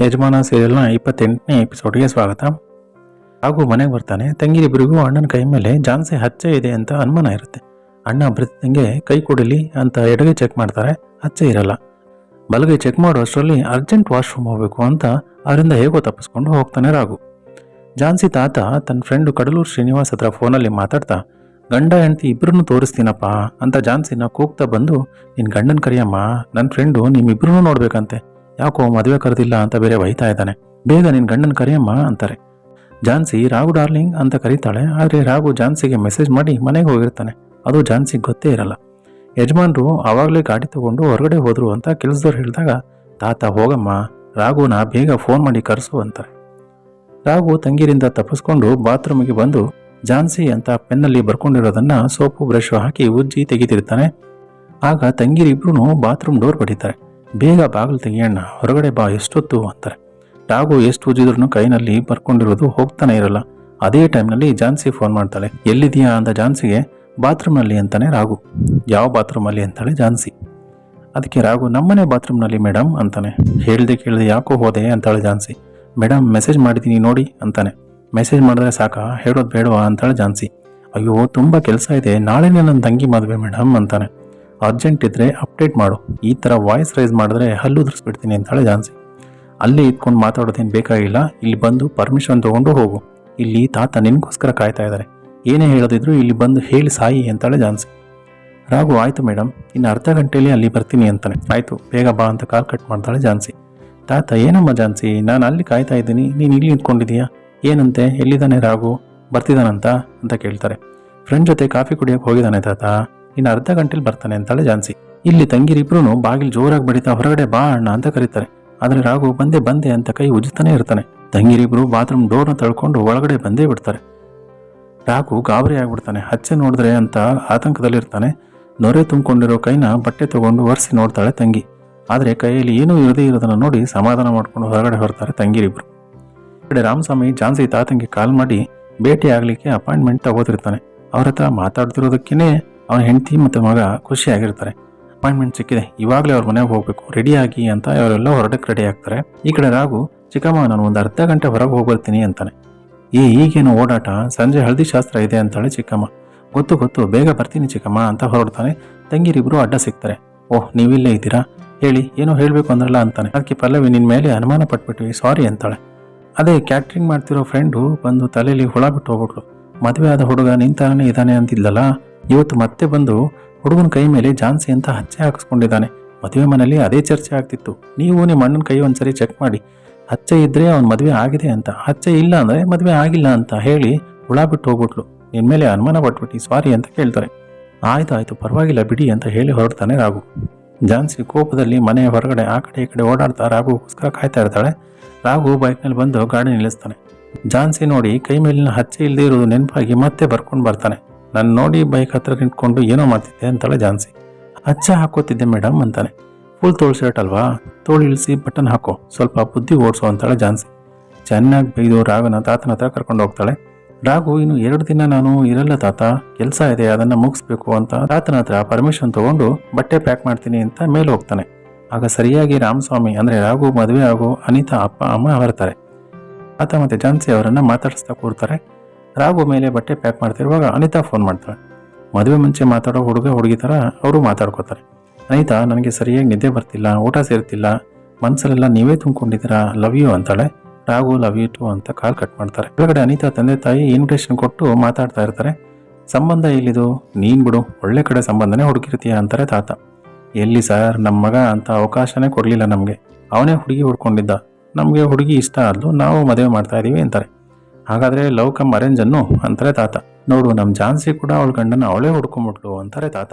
ಯಜಮಾನ ಸೀರಿಯಲ್ನ ಇಪ್ಪತ್ತೆಂಟನೇ ಎಪಿಸೋಡ್ಗೆ ಸ್ವಾಗತ. ಹಾಗೂ ಮನೆಗೆ ಬರ್ತಾನೆ. ತಂಗಿರಿಬ್ಬರಿಗೂ ಅಣ್ಣನ ಕೈ ಮೇಲೆ ಜಾನ್ಸಿ ಹಚ್ಚೆ ಇದೆ ಅಂತ ಅನುಮಾನ ಇರುತ್ತೆ. ಅಣ್ಣ ಬೃತ್ತಿಂಗೆ ಕೈ ಕೊಡಲಿ ಅಂತ ಎಡಗೈ ಚೆಕ್ ಮಾಡ್ತಾರೆ. ಹಚ್ಚೆ ಇರಲ್ಲ. ಬಲಗೈ ಚೆಕ್ ಮಾಡೋ ಅಷ್ಟರಲ್ಲಿ ಅರ್ಜೆಂಟ್ ವಾಶ್ರೂಮ್ ಹೋಗಬೇಕು ಅಂತ ಅವರಿಂದ ಹೇಗೋ ತಪ್ಪಿಸ್ಕೊಂಡು ಹೋಗ್ತಾನೆ ರಾಘು. ಜಾನ್ಸಿ ತಾತ ತನ್ನ ಫ್ರೆಂಡು ಕಡಲೂರು ಶ್ರೀನಿವಾಸ್ ಹತ್ರ ಫೋನಲ್ಲಿ ಮಾತಾಡ್ತಾ, ಗಂಡ, ಹೆಂಡತಿ ಇಬ್ಬರನ್ನು ತೋರಿಸ್ತೀನಪ್ಪ ಅಂತ ಜಾನ್ಸಿನ ಕೂಗ್ತಾ ಬಂದು ನಿನ್ನ ಗಂಡನ ಕರಿಯಮ್ಮ. ನನ್ನ ಫ್ರೆಂಡು ನಿಮ್ಮಿಬ್ಬರೂ ನೋಡ್ಬೇಕಂತೆ. ಯಾಕೋ ಮದುವೆ ಕರೆದಿಲ್ಲ ಅಂತ ಬೇರೆ ಬೈತಾ ಇದ್ದಾನೆ. ಬೇಗ ನಿನ್ನ ಗಂಡನ ಕರೆಯಮ್ಮ ಅಂತಾರೆ. ಜಾನ್ಸಿ, ರಾಘು ಡಾರ್ಲಿಂಗ್ ಅಂತ ಕರೀತಾಳೆ. ಆದರೆ ರಾಘು ಜಾನ್ಸಿಗೆ ಮೆಸೇಜ್ ಮಾಡಿ ಮನೆಗೆ ಹೋಗಿರ್ತಾನೆ. ಅದು ಜಾನ್ಸಿಗೆ ಗೊತ್ತೇ ಇರಲ್ಲ. ಯಜಮಾನ್ರು ಆವಾಗಲೇ ಗಾಡಿ ತಗೊಂಡು ಹೊರಗಡೆ ಹೋದ್ರು ಅಂತ ಕೆಲಸದವ್ರು ಹೇಳಿದಾಗ, ತಾತ, ಹೋಗಮ್ಮ. ರಾಘುನ ಬೇಗ ಫೋನ್ ಮಾಡಿ ಕರೆಸು ಅಂತಾರೆ. ರಾಘು ತಂಗಿರಿಂದ ತಪ್ಪಿಸ್ಕೊಂಡು ಬಾತ್ರೂಮಿಗೆ ಬಂದು ಜಾನ್ಸಿ ಅಂತ ಪೆನ್ನಲ್ಲಿ ಬರ್ಕೊಂಡಿರೋದನ್ನ ಸೋಪು ಬ್ರಷ್ ಹಾಕಿ ಉಜ್ಜಿ ತೆಗಿತಿರ್ತಾನೆ. ಆಗ ತಂಗಿರಿಬ್ರು ಬಾತ್ರೂಮ್ ಡೋರ್ ಬಡಿತಾರೆ. ಬೇಗ ಬಾಗಿಲು ತೆಗಿಯಣ್ಣ. ಹೊರಗಡೆ ಬಾ, ಎಷ್ಟೊತ್ತು ಅಂತಾರೆ. ರಾಗು ಎಷ್ಟು ಉಜಿದ್ರು ಕೈನಲ್ಲಿ ಬರ್ಕೊಂಡಿರೋದು ಹೋಗ್ತಾನೆ ಇರಲ್ಲ. ಅದೇ ಟೈಮ್ನಲ್ಲಿ ಜಾನ್ಸಿ ಫೋನ್ ಮಾಡ್ತಾಳೆ. ಎಲ್ಲಿದೆಯಾ ಅಂತ ಜಾನ್ಸಿಗೆ ಬಾತ್ರೂಮ್ನಲ್ಲಿ ಅಂತಾನೆ ರಾಘು ಯಾವ ಬಾತ್ರೂಮಲ್ಲಿ? ಅಂತಾಳೆ ಜಾನ್ಸಿ. ಅದಕ್ಕೆ ರಾಘು ನಮ್ಮನೆ ಬಾತ್ರೂಮ್ನಲ್ಲಿ ಮೇಡಮ್ ಅಂತಾನೆ. ಹೇಳ್ದೆ ಕೇಳಿದೆ ಯಾಕೋ ಹೋದೆ ಅಂತಾಳೆ ಜಾನ್ಸಿ. ಮೇಡಮ್ ಮೆಸೇಜ್ ಮಾಡಿದ್ದೀನಿ ನೋಡಿ ಅಂತಾನೆ. ಮೆಸೇಜ್ ಮಾಡಿದ್ರೆ ಸಾಕಾ? ಹೇಳೋದು ಬೇಡವಾ? ಅಂತಾಳೆ ಜಾನ್ಸಿ. ಅಯ್ಯೋ, ತುಂಬ ಕೆಲಸ ಇದೆ. ನಾಳೆನೇ ನನ್ನ ತಂಗಿ ಮದುವೆ ಮೇಡಮ್ ಅಂತಾನೆ. ಅರ್ಜೆಂಟ್ ಇದ್ದರೆ ಅಪ್ಡೇಟ್ ಮಾಡು. ಈ ಥರ ವಾಯ್ಸ್ ರೈಸ್ ಮಾಡಿದ್ರೆ ಹಲ್ಲು ಉದುರಿಸ್ಬಿಡ್ತೀನಿ ಅಂತಾಳೆ ಜಾನ್ಸಿ. ಅಲ್ಲಿ ಇದ್ಕೊಂಡು ಮಾತಾಡೋದೇನು ಬೇಕಾಗಿಲ್ಲ, ಇಲ್ಲಿ ಬಂದು ಪರ್ಮಿಷನ್ ತೊಗೊಂಡು ಹೋಗು. ಇಲ್ಲಿ ತಾತ ನಿನಗೋಸ್ಕರ ಕಾಯ್ತಾ ಇದ್ದಾರೆ ಏನೇ ಹೇಳೋದಿದ್ರು ಇಲ್ಲಿ ಬಂದು ಹೇಳಿ ಸಾಯಿ ಅಂತಾಳೆ ಜಾನ್ಸಿ. ರಾಘು, ಆಯ್ತು ಮೇಡಮ್ ಇನ್ನು ಅರ್ಧ ಗಂಟೆಯಲ್ಲಿ ಅಲ್ಲಿ ಬರ್ತೀನಿ ಅಂತಾನೆ. ಆಯ್ತು, ಬೇಗ ಬಾ ಅಂತ ಕಾಲ್ ಕಟ್ ಮಾಡ್ತಾಳೆ ಜಾನ್ಸಿ. ತಾತ, ಏನಮ್ಮ ಜಾನ್ಸಿ, ನಾನು ಅಲ್ಲಿ ಕಾಯ್ತಾ ಇದ್ದೀನಿ. ನೀನು ಇಲ್ಲಿ ನಿಂತ್ಕೊಂಡಿದೀಯಾ ಏನಂತೆ? ಎಲ್ಲಿದ್ದಾನೆ ರಾಘು? ಬರ್ತಿದ್ದಾನಂತ? ಅಂತ ಕೇಳ್ತಾರೆ. ಫ್ರೆಂಡ್ ಜೊತೆ ಕಾಫಿ ಕುಡಿಯೋಕೆ ಹೋಗಿದ್ದಾನೆ ತಾತ. ಇನ್ನು ಅರ್ಧ ಗಂಟೆಲಿ ಬರ್ತಾನೆ ಅಂತಾಳೆ ಜಾನ್ಸಿ. ಇಲ್ಲಿ ತಂಗಿರಿಬ್ರು ಬಾಗಿಲು ಜೋರಾಗಿ ಬಡಿತಾ ಹೊರಗಡೆ ಬಾ ಅಣ್ಣ ಅಂತ ಕರೀತಾರೆ. ಆದರೆ ರಾಘು ಬಂದೆ ಬಂದೆ ಅಂತ ಕೈ ಉಜ್ತಾನೆ ಇರ್ತಾನೆ. ತಂಗಿರಿಬ್ರು ಬಾತ್ರೂಮ್ ಡೋರ್ನ ತಳ್ಕೊಂಡು ಒಳಗಡೆ ಬಂದೇ ಬಿಡ್ತಾರೆ. ರಾಘು ಗಾಬರಿ ಆಗ್ಬಿಡ್ತಾನೆ. ಹಚ್ಚೆ ನೋಡಿದ್ರೆ ಅಂತ ಆತಂಕದಲ್ಲಿರ್ತಾನೆ. ನೊರೆ ತುಂಬಿಕೊಂಡಿರೋ ಕೈನ ಬಟ್ಟೆ ತಗೊಂಡು ಒರೆಸಿ ನೋಡ್ತಾಳೆ ತಂಗಿ. ಆದರೆ ಕೈಯಲ್ಲಿ ಏನೂ ಇರದೇ ಇರೋದನ್ನ ನೋಡಿ ಸಮಾಧಾನ ಮಾಡ್ಕೊಂಡು ಹೊರಗಡೆ ಹೊರತಾರೆ ತಂಗಿರಿಬ್ರು ಕಡೆ ರಾಮಸ್ವಾಮಿ ಜಾನ್ಸಿ ತಾತಂಗೆ ಕಾಲ್ ಮಾಡಿ ಭೇಟಿ ಆಗಲಿಕ್ಕೆ ಅಪಾಯಿಂಟ್ಮೆಂಟ್ ತಗೋತಿರ್ತಾನೆ. ಅವ್ರ ಹತ್ರ ಮಾತಾಡ್ತಿರೋದಕ್ಕೇನೆ ಅವನ ಹೆಂಡತಿ ಮತ್ತು ಮಗ ಖುಷಿಯಾಗಿರ್ತಾರೆ. ಅಪಾಯಿಂಟ್ಮೆಂಟ್ ಸಿಕ್ಕಿದೆ. ಇವಾಗಲೇ ಅವ್ರ ಮನೆಗೆ ಹೋಗಬೇಕು. ರೆಡಿಯಾಗಿ ಅಂತ ಅವರೆಲ್ಲ ಹೊರಡಕ್ಕೆ ರೆಡಿ ಆಗ್ತಾರೆ. ಈ ಕಡೆ ರಾಘು, ಚಿಕ್ಕಮ್ಮ, ನಾನು ಒಂದು ಅರ್ಧ ಗಂಟೆ ಹೊರಗೆ ಹೋಗ್ಬರ್ತೀನಿ ಅಂತಾನೆ. ಈ ಈಗೇನು ಓಡಾಟ? ಸಂಜೆ ಹಳದಿ ಶಾಸ್ತ್ರ ಇದೆ ಅಂತಾಳೆ ಚಿಕ್ಕಮ್ಮ. ಗೊತ್ತು ಗೊತ್ತು. ಬೇಗ ಬರ್ತೀನಿ ಚಿಕ್ಕಮ್ಮ ಅಂತ ಹೊರಡ್ತಾನೆ. ತಂಗಿರಿಬ್ರು ಅಡ್ಡ ಸಿಗ್ತಾರೆ. ಓಹ್, ನೀವಿಲ್ಲೇ ಇದ್ದೀರಾ? ಹೇಳಿ, ಏನೋ ಹೇಳಬೇಕು ಅಂದ್ರಲ್ಲ ಅಂತಾನೆ. ಅದಕ್ಕೆ ಪಲ್ಲವಿ ನಿನ್ನ ಮೇಲೆ ಅನುಮಾನ ಪಟ್ಬಿಟ್ವಿ. ಸಾರಿ ಅಂತಾಳೆ. ಅದೇ, ಕ್ಯಾಟ್ರಿಂಗ್ ಮಾಡ್ತಿರೋ ಫ್ರೆಂಡು ಬಂದು ತಲೆಯಲ್ಲಿ ಹುಳ ಬಿಟ್ಟು ಹೋಗ್ಬಿಟ್ಲು. ಮದುವೆ ಆದ ಹುಡುಗ ನಿಂತಾನೆ ಇದ್ದಾನೆ ಅಂತಿದ್ಲಲ್ಲ? ಇವತ್ತು ಮತ್ತೆ ಬಂದು ಹುಡುಗನ ಕೈ ಮೇಲೆ ಜಾನ್ಸಿ ಅಂತ ಹಚ್ಚೆ ಹಾಕಿಸ್ಕೊಂಡಿದ್ದಾನೆ. ಮದುವೆ ಮನೆಯಲ್ಲಿ ಅದೇ ಚರ್ಚೆ ಆಗ್ತಿತ್ತು. ನೀವು ನಿಮ್ಮ ಅಣ್ಣನ ಕೈ ಒಂದ್ಸರಿ ಚೆಕ್ ಮಾಡಿ. ಹಚ್ಚೆ ಇದ್ರೆ ಅವ್ನ ಮದುವೆ ಆಗಿದೆ ಅಂತ. ಹಚ್ಚೆ ಇಲ್ಲ ಅಂದ್ರೆ ಮದುವೆ ಆಗಿಲ್ಲ ಅಂತ ಹೇಳಿ ಹುಳ ಬಿಟ್ಟು ಹೋಗ್ಬಿಟ್ಲು. ನಿನ್ನ ಮೇಲೆ ಅನುಮಾನ ಪಟ್ಬಿಟ್ಟು ಸಾರಿ ಅಂತ ಕೇಳ್ತಾರೆ. ಆಯ್ತು ಆಯ್ತು, ಪರವಾಗಿಲ್ಲ ಬಿಡಿ ಅಂತ ಹೇಳಿ ಹೊರಡ್ತಾನೆ ರಾಘು. ಜಾನ್ಸಿ ಕೋಪದಲ್ಲಿ ಮನೆಯ ಹೊರಗಡೆ, ಆ ಕಡೆ ಈ ಕಡೆ ಓಡಾಡ್ತಾ ರಾಘುಗೋಸ್ಕರ ಕಾಯ್ತಾ ಇರ್ತಾಳೆ. ರಾಘು ಬೈಕ್ನಲ್ಲಿ ಬಂದು ಗಾಡಿ ನಿಲ್ಲಿಸ್ತಾನೆ. ಜಾನ್ಸಿ ನೋಡಿ ಕೈ ಮೇಲಿನ ಹಚ್ಚೆ ಇಲ್ಲದೆ ಇರೋದು ನೆನಪಾಗಿ ಮತ್ತೆ ಬರ್ಕೊಂಡು ಬರ್ತಾನೆ. ನಾನು ನೋಡಿ ಬೈಕ್ ಹತ್ರ ನಿಂತ್ಕೊಂಡು ಏನೋ ಮಾತಿದ್ದೆ ಅಂತಾಳೆ ಜಾನ್ಸಿ. ಅಚ್ಚ ಹಾಕೋತಿದ್ದೆ ಮೇಡಮ್ ಅಂತಾನೆ. ಫುಲ್ ತೋಳ್ ಶರ್ಟ್ ಅಲ್ವಾ? ತೋಳು ಇಳಿಸಿ ಬಟನ್ ಹಾಕೋ. ಸ್ವಲ್ಪ ಬುದ್ಧಿ ಓಡಿಸೋ ಅಂತಾಳೆ ಜಾನ್ಸಿ. ಚೆನ್ನಾಗಿ ಬೈದು ರಾಗನ ತಾತನ ಹತ್ರ ಕರ್ಕೊಂಡು ಹೋಗ್ತಾಳೆ. ರಾಘು, ಇನ್ನು ಎರಡು ದಿನ ನಾನು ಇರಲ್ಲ ತಾತ. ಕೆಲಸ ಇದೆ, ಅದನ್ನು ಮುಗಿಸ್ಬೇಕು ಅಂತ ತಾತನ ಹತ್ರ ಪರ್ಮಿಷನ್ ತಗೊಂಡು ಬಟ್ಟೆ ಪ್ಯಾಕ್ ಮಾಡ್ತೀನಿ ಅಂತ ಮೇಲೆ ಹೋಗ್ತಾನೆ. ಆಗ ಸರಿಯಾಗಿ ರಾಮಸ್ವಾಮಿ, ಅಂದರೆ ರಾಘು, ಮದುವೆ ಆಗೋ ಅನಿತಾ ಅಪ್ಪ, ಅಮ್ಮ ಬರ್ತಾರೆ ಆತ ಮತ್ತೆ ಜಾನ್ಸಿ ಅವರನ್ನು ಮಾತಾಡಿಸ್ತಾ ಕೂರ್ತಾರೆ. ರಾಘು ಮೇಲೆ ಬಟ್ಟೆ ಪ್ಯಾಕ್ ಮಾಡ್ತಿರುವಾಗ ಅನಿತಾ ಫೋನ್ ಮಾಡ್ತಾಳೆ. ಮದುವೆ ಮುಂಚೆ ಮಾತಾಡೋ ಹುಡುಗ, ಹುಡುಗಿ ಥರ ಅವರು ಮಾತಾಡ್ಕೋತಾರೆ. ಅನಿತಾ, ನನಗೆ ಸರಿಯಾಗಿ ನಿದ್ದೆ ಬರ್ತಿಲ್ಲ, ಊಟ ಸೇರ್ತಿಲ್ಲ ಮನಸ್ಸಲ್ಲೆಲ್ಲ ನೀವೇ ತುಂಬಿಕೊಂಡಿದ್ದೀರಾ ಲವ್ ಯು ಅಂತಾಳೆ. ರಾಘು ಲವ್ ಯು ಟು ಅಂತ ಕಾಲ್ ಕಟ್ ಮಾಡ್ತಾರೆ. ಕೆಳಗಡೆ ಅನಿತಾ ತಂದೆ ತಾಯಿ ಇನ್ವಿಟೇಷನ್ ಕೊಟ್ಟು ಮಾತಾಡ್ತಾ ಇರ್ತಾರೆ. ಸಂಬಂಧ ಎಲ್ಲಿದು? ನೀನು ಬಿಡು, ಒಳ್ಳೆ ಕಡೆ ಸಂಬಂಧನೇ ಹುಡುಕಿರ್ತೀಯ ಅಂತಾರೆ ತಾತ. ಎಲ್ಲಿ ಸರ್? ನಮ್ಮ ಮಗ ಅಂತ ಅವಕಾಶನೇ ಕೊಡಲಿಲ್ಲ ನಮಗೆ. ಅವನೇ ಹುಡುಗಿ ಹುಡ್ಕೊಂಡಿದ್ದ. ನಮಗೆ ಹುಡುಗಿ ಇಷ್ಟ ಆದ್ಲು ನಾವು ಮದುವೆ ಮಾಡ್ತಾ ಇದ್ದೀವಿ ಅಂತಾರೆ. ಹಾಗಾದ್ರೆ ಲವ್ ಕಮ್ ಅರೇಂಜ್ ಅನ್ನು ಅಂತಾರೆ ತಾತ. ನೋಡು ನಮ್ಮ ಜಾನ್ಸಿ ಕೂಡ ಅವಳ ಗಂಡನ ಅವಳೇ ಹುಡ್ಕೊಂಬಿಟ್ಲು ಅಂತಾರೆ ತಾತ.